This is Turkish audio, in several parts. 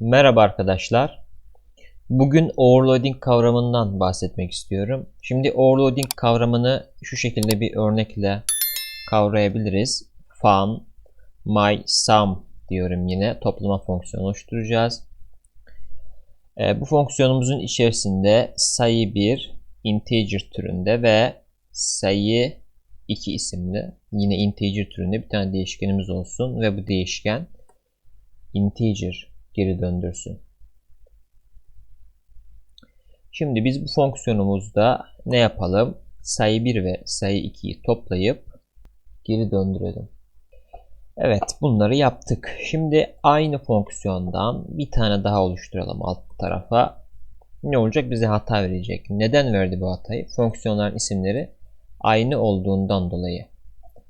Merhaba arkadaşlar. Bugün overloading kavramından bahsetmek istiyorum. Şimdi overloading kavramını şu şekilde bir örnekle kavrayabiliriz. Fun, my, sum diyorum yine. Toplama fonksiyonu oluşturacağız. Ee, bu fonksiyonumuzun içerisinde sayı 1 integer türünde ve sayı 2 isimli yine integer türünde bir tane değişkenimiz olsun ve bu değişken integer geri döndürsün. Şimdi biz bu fonksiyonumuzda ne yapalım? Sayı 1 ve sayı 2'yi toplayıp geri döndürelim. Evet bunları yaptık. Şimdi aynı fonksiyondan bir tane daha oluşturalım alt tarafa. Ne olacak? Bize hata verecek. Neden verdi bu hatayı? Fonksiyonların isimleri aynı olduğundan dolayı.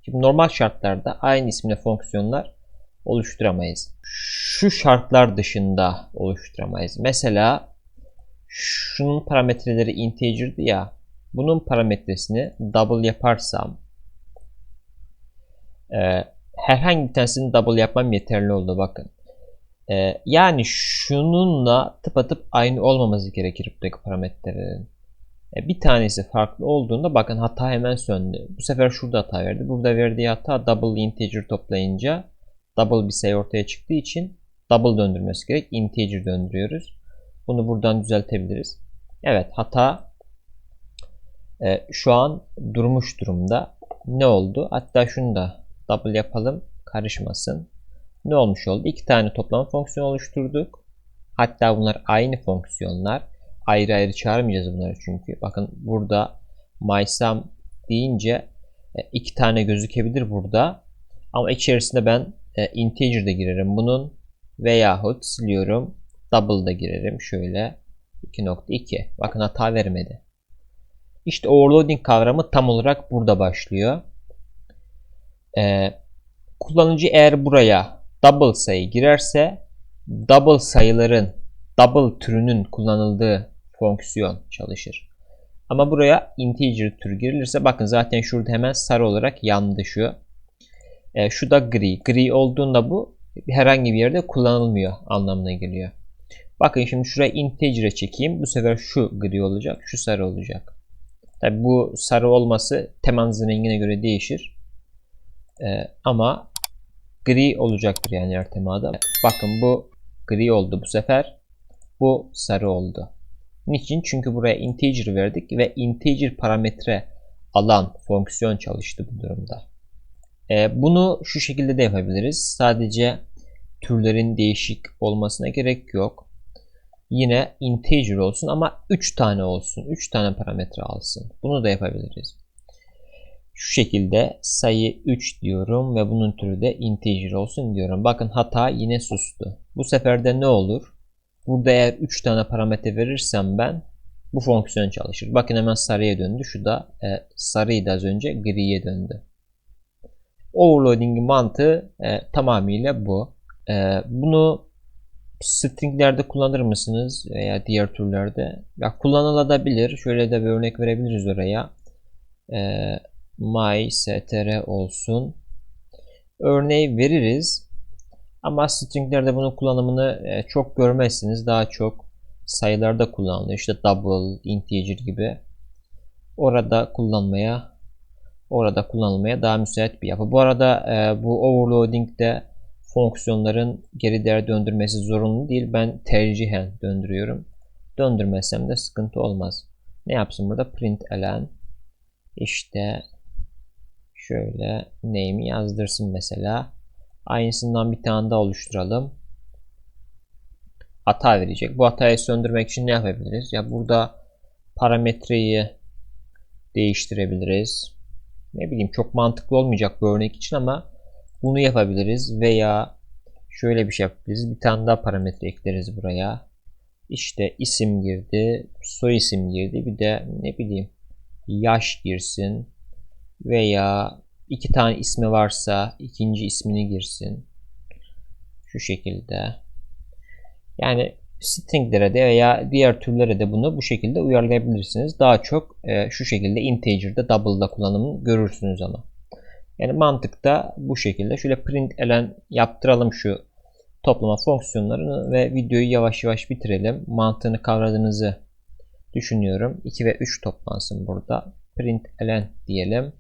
Şimdi normal şartlarda aynı isimli fonksiyonlar oluşturamayız. Şu şartlar dışında oluşturamayız. Mesela şunun parametreleri integer'di ya. Bunun parametresini double yaparsam e, herhangi bir tanesini double yapmam yeterli oldu bakın. E, yani şununla tıpatıp aynı olmaması gerekir buradaki parametrelerin. E, bir tanesi farklı olduğunda bakın hata hemen söndü. Bu sefer şurada hata verdi. Burada verdiği hata double integer toplayınca double bir sayı ortaya çıktığı için double döndürmesi gerek. Integer döndürüyoruz. Bunu buradan düzeltebiliriz. Evet hata e, şu an durmuş durumda. Ne oldu? Hatta şunu da double yapalım. Karışmasın. Ne olmuş oldu? İki tane toplama fonksiyonu oluşturduk. Hatta bunlar aynı fonksiyonlar. Ayrı ayrı çağırmayacağız bunları çünkü. Bakın burada mysum deyince e, iki tane gözükebilir burada. Ama içerisinde ben e, integer de girerim bunun veyahut siliyorum double da girerim şöyle 2.2 bakın hata vermedi. İşte overloading kavramı tam olarak burada başlıyor. Ee, kullanıcı eğer buraya double sayı girerse double sayıların double türünün kullanıldığı fonksiyon çalışır. Ama buraya integer tür girilirse bakın zaten şurada hemen sarı olarak yandı şu. E, şu da gri. Gri olduğunda bu herhangi bir yerde kullanılmıyor anlamına geliyor. Bakın şimdi şuraya integer'e çekeyim. Bu sefer şu gri olacak. Şu sarı olacak. Tabi bu sarı olması temanızın rengine göre değişir. E, ama gri olacaktır yani her temada. Bakın bu gri oldu bu sefer. Bu sarı oldu. Niçin? Çünkü buraya integer verdik ve integer parametre alan fonksiyon çalıştı bu durumda. E, bunu şu şekilde de yapabiliriz. Sadece türlerin değişik olmasına gerek yok. Yine integer olsun ama 3 tane olsun. 3 tane parametre alsın. Bunu da yapabiliriz. Şu şekilde sayı 3 diyorum ve bunun türü de integer olsun diyorum. Bakın hata yine sustu. Bu sefer de ne olur? Burada eğer 3 tane parametre verirsem ben bu fonksiyon çalışır. Bakın hemen sarıya döndü. Şu da e, sarıydı az önce griye döndü. Overloading mantığı e, tamamıyla bu. E, bunu stringlerde kullanır mısınız veya diğer türlerde? Ya kullanılabilir. Şöyle de bir örnek verebiliriz oraya. E, my str olsun. Örneği veririz. Ama stringlerde bunun kullanımını e, çok görmezsiniz. Daha çok sayılarda kullanılıyor. İşte double, integer gibi. Orada kullanmaya orada kullanılmaya daha müsait bir yapı. Bu arada e, bu overloading'de fonksiyonların geri değer döndürmesi zorunlu değil. Ben tercihen döndürüyorum. Döndürmezsem de sıkıntı olmaz. Ne yapsın burada? Print elen işte şöyle name'i yazdırsın mesela. Aynısından bir tane daha oluşturalım. Hata verecek. Bu hatayı söndürmek için ne yapabiliriz? Ya burada parametreyi değiştirebiliriz ne bileyim çok mantıklı olmayacak bu örnek için ama bunu yapabiliriz veya şöyle bir şey yapabiliriz. Bir tane daha parametre ekleriz buraya. İşte isim girdi, soy isim girdi. Bir de ne bileyim yaş girsin veya iki tane ismi varsa ikinci ismini girsin. Şu şekilde. Yani stringlere de veya diğer türlere de bunu bu şekilde uyarlayabilirsiniz. Daha çok e, şu şekilde integer'da double'da kullanımını görürsünüz ama. Yani mantıkta bu şekilde. Şöyle print elen yaptıralım şu toplama fonksiyonlarını ve videoyu yavaş yavaş bitirelim. Mantığını kavradığınızı düşünüyorum. 2 ve 3 toplansın burada. Println diyelim.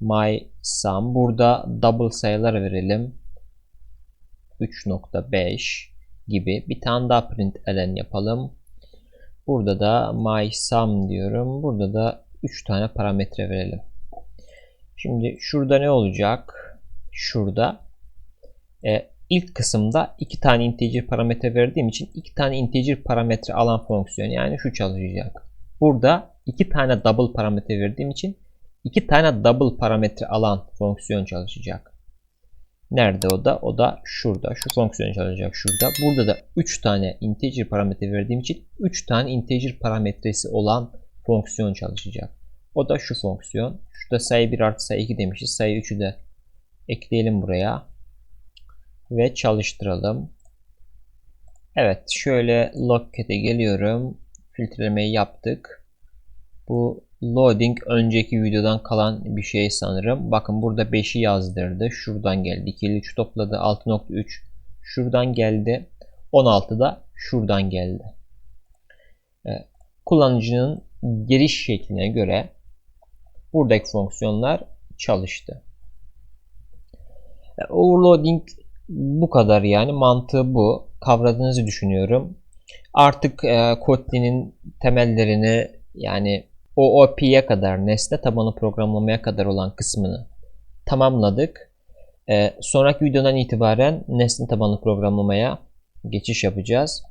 My sum. Burada double sayılar verelim. 3.5 gibi. Bir tane daha println yapalım. Burada da my sum diyorum. Burada da 3 tane parametre verelim. Şimdi şurada ne olacak? Şurada e, ilk kısımda iki tane integer parametre verdiğim için iki tane integer parametre alan fonksiyon yani şu çalışacak. Burada iki tane double parametre verdiğim için iki tane double parametre alan fonksiyon çalışacak. Nerede o da? O da şurada. Şu fonksiyon çalışacak şurada. Burada da 3 tane integer parametre verdiğim için 3 tane integer parametresi olan fonksiyon çalışacak. O da şu fonksiyon. Şurada sayı 1 artı sayı 2 demişiz. Sayı 3'ü de ekleyelim buraya. Ve çalıştıralım. Evet şöyle logcat'e geliyorum. Filtrelemeyi yaptık. Bu loading önceki videodan kalan bir şey sanırım. Bakın burada 5'i yazdırdı. Şuradan geldi. 2 ile 3 topladı. 6.3 şuradan geldi. 16 da şuradan geldi. Ee, kullanıcının giriş şekline göre buradaki fonksiyonlar çalıştı. Ee, overloading bu kadar yani mantığı bu. Kavradığınızı düşünüyorum. Artık e, Kotlin'in temellerini yani OOP'ye kadar, nesne tabanı programlamaya kadar olan kısmını tamamladık. E, sonraki videodan itibaren nesne tabanlı programlamaya geçiş yapacağız.